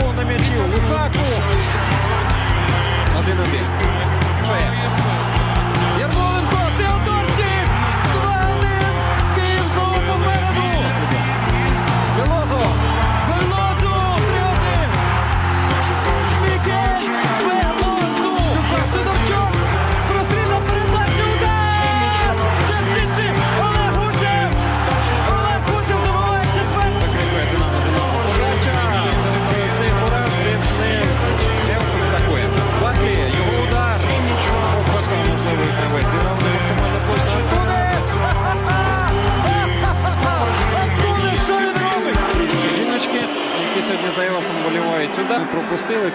Було на м'ячі. Лукаку. який сьогодні заявив там вольової тюда. Пропустили